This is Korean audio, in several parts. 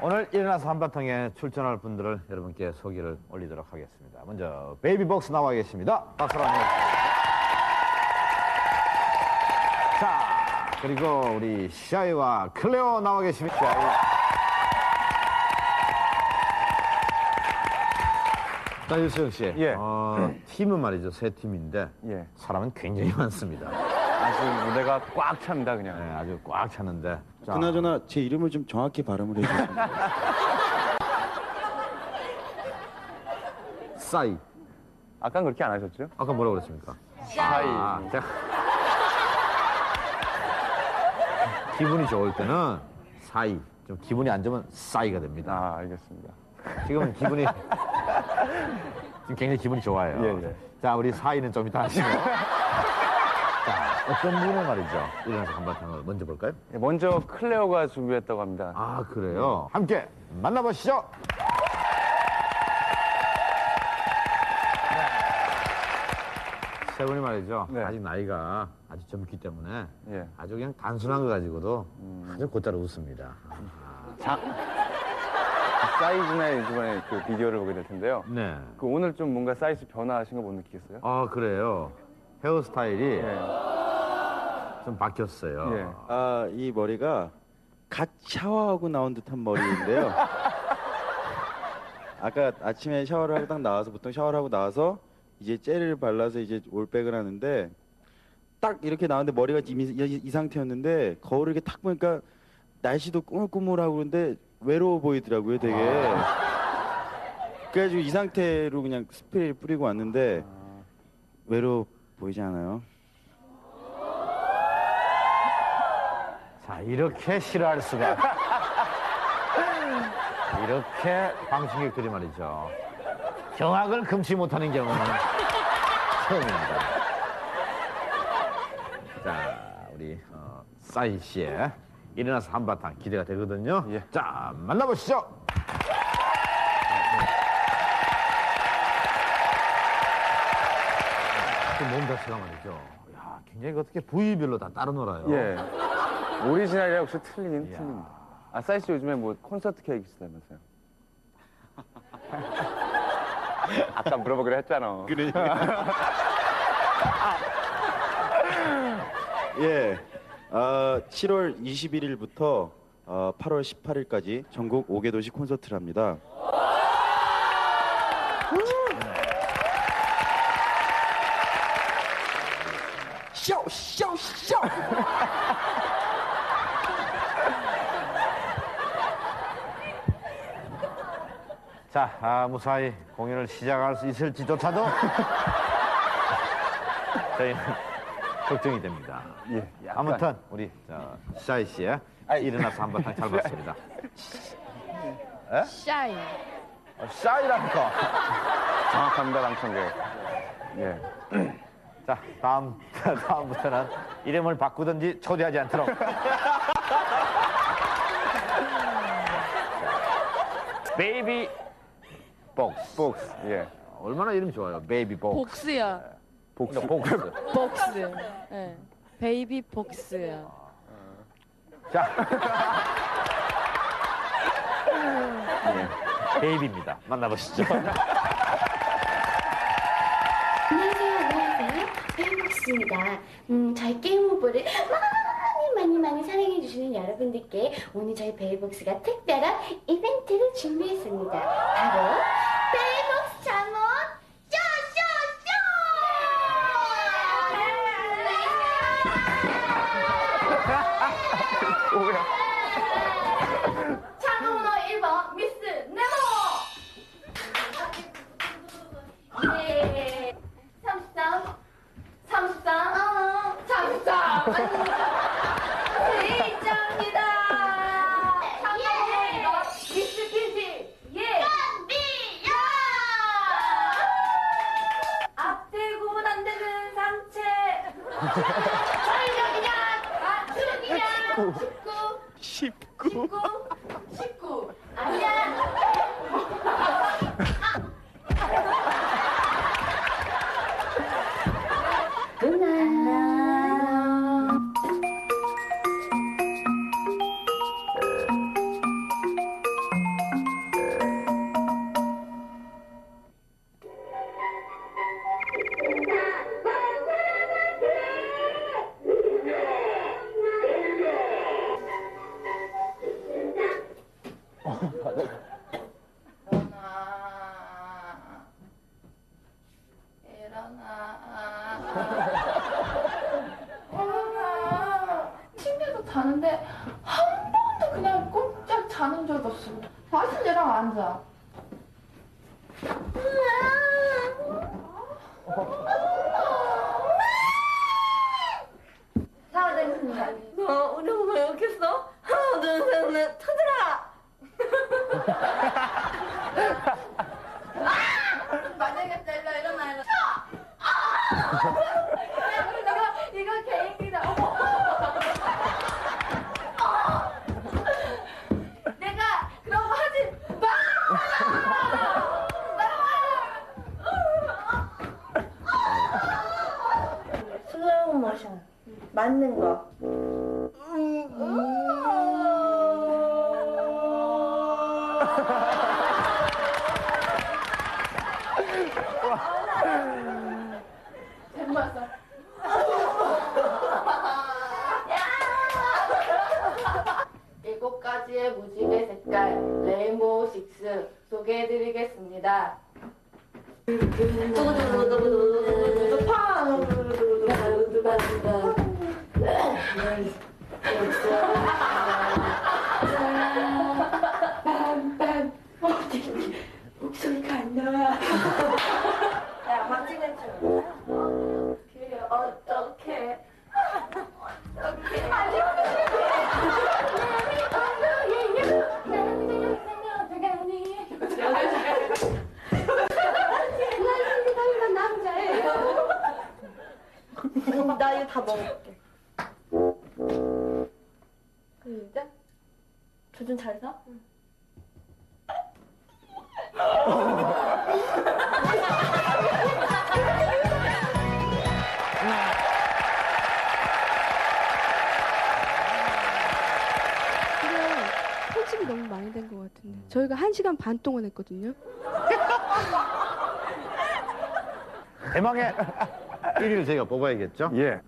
오늘 일어나서 한바탕에 출전할 분들을 여러분께 소개를 올리도록 하겠습니다. 먼저 베이비복스 나와 계십니다. 박수로 안녕하십니까. 자, 그리고 우리 샤이와 클레오 나와 계십니다. 자, 유수영 씨. 예. 어, 팀은 말이죠. 세 팀인데 예. 사람은 굉장히 많습니다. 아주 무대가 꽉 찹니다, 그냥. 네, 아주 꽉 찼는데. 자, 그나저나 제 이름을 좀 정확히 발음을 해주세요. 싸이. 아까 그렇게 안 하셨죠? 아까 뭐라고 그랬습니까? 샤이. 아, 자. 기분이 좋을 때는 사이, 좀 기분이 안 좋으면 싸이가 됩니다. 아, 알겠습니다. 지금은 기분이 지금 굉장히 기분이 좋아요. 예, 예. 자, 우리 사이는 좀 이따 하시고. 자, 어떤 분을 말이죠. 일어나서 한바탕을 먼저 볼까요? 예, 먼저 클레오가 준비했다고 합니다. 아, 그래요. 함께 만나보시죠. 세 분이 말이죠. 네. 아직 나이가 아주 젊기 때문에 예. 아주 그냥 단순한 거 가지고도 아주 곧잘 웃습니다. 자, 사이즈나 이번에 그 비디오를 보게 될 텐데요. 네. 그 오늘 좀 뭔가 사이즈 변화하신 거 못 느끼겠어요? 아, 그래요. 헤어스타일이 예. 좀 바뀌었어요. 예. 아, 이 머리가 갓 샤워하고 나온 듯한 머리인데요. 아까 아침에 샤워를 하고 딱 나와서 보통 샤워를 하고 나와서 이제 젤을 발라서 이제 올백을 하는데 딱 이렇게 나왔는데 머리가 지금 이, 이- 이 상태였는데 거울을 이렇게 탁 보니까 날씨도 꾸물꾸물하고 그런데 외로워 보이더라고요, 되게. 그래가지고 이 상태로 그냥 스프레이를 뿌리고 왔는데 외로워 보이지 않아요? 자, 이렇게 싫어할 수가. 이렇게 방청객들이 말이죠. 경악을 금치 못하는 경우는 처음입니다. 자, 우리 어, 싸이 씨의 일어나서 한바탕 기대가 되거든요. 예. 자, 만나보시죠. 그몸 자체가 말이죠. 야, 굉장히 어떻게 부위별로 다 따로 놀아요. 예. 오리지널이랑 역시 틀리긴. 틀립니다. 아, 사이즈 요즘에 뭐 콘서트 케이크 있다면서요? 아까 물어보기로 했잖아. 예. 어, 7월 21일부터 어, 8월 18일까지 전국 5개 도시 콘서트를 합니다. 쇼! 쇼! 쇼! 자, 아, 무사히 공연을 시작할 수 있을지조차도 저희는 걱정이 됩니다. 예. 약간. 아무튼 우리 저, 샤이 씨의 일어나서 한 바탕 잘 봤습니다. 샤이. 어, 샤이라니까. 정확합니다, 방청객. 예. 자, 다음 다음부터는 이름을 바꾸든지 초대하지 않도록. 베이비 복스. 복스. 예. 얼마나 이름 좋아요. 베이비 복스. 복스야. 복스. 복스. 복스. 예. 베이비 복스야. 자. 예, 베이비입니다. 만나보시죠. 안녕하세요, 안녕하세요. 페이복스입니다. 음, 저희 게임 많이 많이 많이 사랑해주시는 여러분들께 오늘 저희 베이복스가 특별한 이벤트를 준비했습니다. 바로 베이복스 잠옷 쇼쇼쇼! 오야. 활력이냐, 맞춤이냐, 없어. 다시 얘랑 앉아. 사와되겠습니다. 어, 우리 엄마 여기 있어? 하나, 둘, 셋, 넷, 찾으라! 만약에 일로 일어나 일어나. 야, 우리 내가 이거 개인기다. 어머. 내가 그런 거 하지 마. 모션. 맞는 거. 일곱 가지의 무지개 색깔 레인보우 식스 소개해드리겠습니다. 목소리가 안 나와. 야, 막 찍는 줄. 어떡해. 나 이거 다 먹을 조준 잘 사? 지금 편집이 너무 많이 된 것 같은데 저희가 한 시간 반 동안 했거든요. 대망의 1위를 저희가 뽑아야겠죠? 예.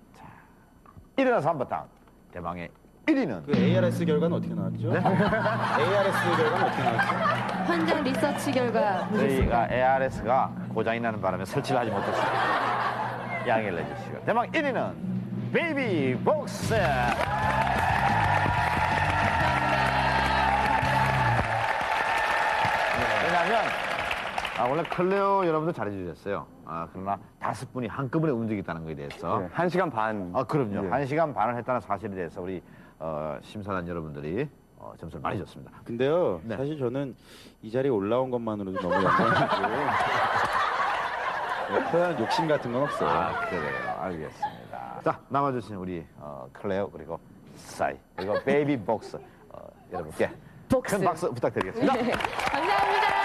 1위라서 한번 당. 대망의 1위는 그 ARS 결과는 어떻게 나왔죠? ARS 결과는 어떻게 나왔죠? 현장 리서치 결과 저희가 ARS가 고장이 나는 바람에 설치를 하지 못했습니다. 양해를 내주시고 대망 1위는 베이비 복스. 왜냐하면 아, 원래 클레오 여러분들 잘해주셨어요. 아, 그러나 다섯 분이 한꺼번에 움직였다는 것에 대해서 예. 한 시간 반. 아, 그럼요. 예. 한 시간 반을 했다는 사실에 대해서 우리 어, 심사단 여러분들이 어, 점수를 많이 줬습니다. 근데요, 네. 사실 저는 이 자리에 올라온 것만으로도 너무 영광이고 네, 표현 욕심 같은 건 없어요. 아, 그래요. 알겠습니다. 자, 남아주신 우리 어, 클레오 그리고 사이 그리고 베이비 복스 어, 여러분께 복스. 큰 박수 부탁드리겠습니다. 감사합니다.